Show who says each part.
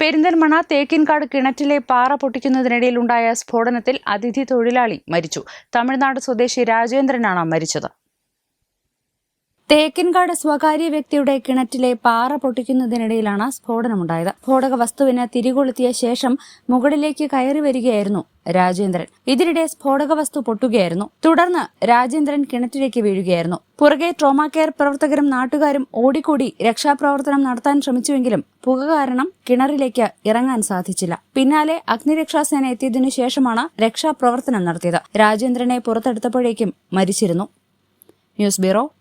Speaker 1: പെരിന്തൽമണ്ണ തേക്കിൻകാട് കിണറ്റിലെ പാറ പൊട്ടിക്കുന്നതിനിടയിലുണ്ടായ സ്ഫോടനത്തിൽ അതിഥി തൊഴിലാളി മരിച്ചു. തമിഴ്നാട് സ്വദേശി രാജേന്ദ്രനാണ് മരിച്ചത്. തേക്കിൻകാട് സ്വകാര്യ വ്യക്തിയുടെ കിണറ്റിലെ പാറ പൊട്ടിക്കുന്നതിനിടയിലാണ് സ്ഫോടനമുണ്ടായത്. സ്ഫോടക വസ്തുവിന് തിരികൊളുത്തിയ ശേഷം മുകളിലേക്ക് കയറി വരികയായിരുന്നു രാജേന്ദ്രൻ. ഇതിനിടെ സ്ഫോടക വസ്തു പൊട്ടുകയായിരുന്നു. തുടർന്ന് രാജേന്ദ്രൻ കിണറ്റിലേക്ക് വീഴുകയായിരുന്നു. പുറകെ ട്രോമാ കെയർ പ്രവർത്തകരും നാട്ടുകാരും ഓടിക്കൂടി രക്ഷാപ്രവർത്തനം നടത്താൻ ശ്രമിച്ചുവെങ്കിലും പുക കാരണം കിണറിലേക്ക് ഇറങ്ങാൻ സാധിച്ചില്ല. പിന്നാലെ അഗ്നിരക്ഷാസേന എത്തിയതിനു ശേഷമാണ് രക്ഷാപ്രവർത്തനം നടത്തിയത്. രാജേന്ദ്രനെ പുറത്തെടുത്തപ്പോഴേക്കും മരിച്ചിരുന്നു. News bureau